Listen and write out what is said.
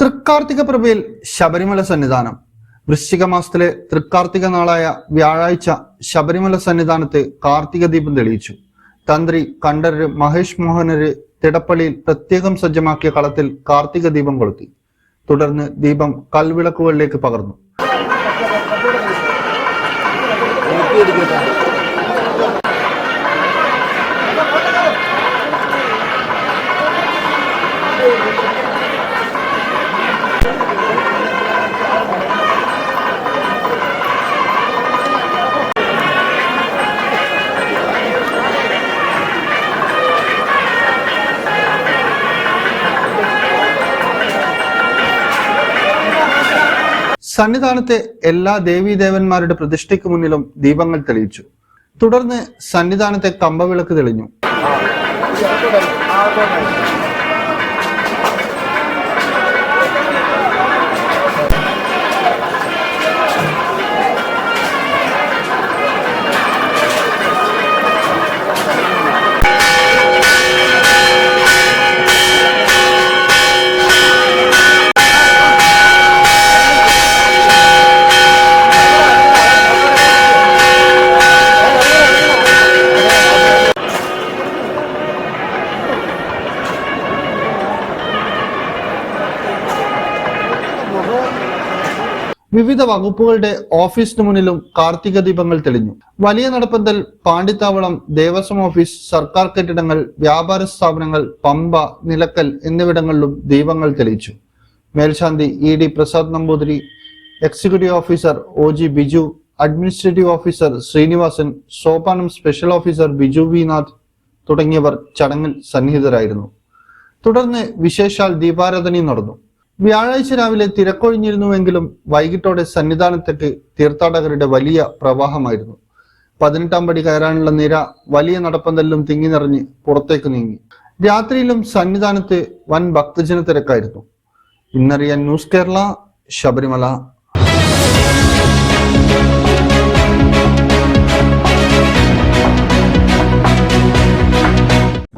തൃക്കാർത്തിക പ്രഭയിൽ ശബരിമല സന്നിധാനം. വൃശ്ചിക മാസത്തിലെ തൃക്കാർത്തിക നാളായ വ്യാഴാഴ്ച ശബരിമല സന്നിധാനത്ത് കാർത്തിക ദീപം തെളിയിച്ചു. തന്ത്രി കണ്ഠരര് മഹേഷ് മോഹനര് തിടപ്പള്ളിയിൽ പ്രത്യേകം സജ്ജമാക്കിയ കളത്തിൽ കാർത്തിക ദീപം കൊളുത്തി. തുടർന്ന് ദീപം കൽവിളക്കുകളിലേക്ക് പകർന്നു. സന്നിധാനത്തെ എല്ലാ ദേവീദേവന്മാരുടെ പ്രതിഷ്ഠയ്ക്ക് മുന്നിലും ദീപങ്ങൾ തെളിയിച്ചു. തുടർന്ന് സന്നിധാനത്തെ കമ്പവിളക്ക് തെളിഞ്ഞു. വിവിധ വകുപ്പുകളുടെ ഓഫീസിന് മുന്നിലും കാർത്തിക ദീപങ്ങൾ തെളിഞ്ഞു. വലിയ നടപ്പന്തൽ പാണ്ടിത്താവളം ദേവസ്വം ഓഫീസ് സർക്കാർ കെട്ടിടങ്ങൾ വ്യാപാര സ്ഥാപനങ്ങൾ പമ്പ നിലക്കൽ എന്നിവിടങ്ങളിലും ദീപങ്ങൾ തെളിയിച്ചു. മേൽശാന്തി E D Prasad Namboothiri executive officer O G Biju administrative officer Srinivasan Sopanam special officer Biju V Nath തുടങ്ങിയവർ ചടങ്ങിൽ സന്നിഹിതരായിരുന്നു. തുടർന്ന് വിശേഷാൽ ദീപാരാധനയും നടന്നു. വ്യാഴാഴ്ച രാവിലെ തിരക്കൊഴിഞ്ഞിരുന്നുവെങ്കിലും വൈകിട്ടോടെ സന്നിധാനത്തേക്ക് തീർത്ഥാടകരുടെ വലിയ പ്രവാഹമായിരുന്നു. പതിനെട്ടാം പടി കയറാനുള്ള നിര വലിയ നടപ്പന്തലിലും തിങ്ങി നിറഞ്ഞ് പുറത്തേക്ക് നീങ്ങി. രാത്രിയിലും സന്നിധാനത്ത് വൻ ഭക്തജന തിരക്കായിരുന്നു ഇന്നറിയാൻ ന്യൂസ് കേരള ശബരിമല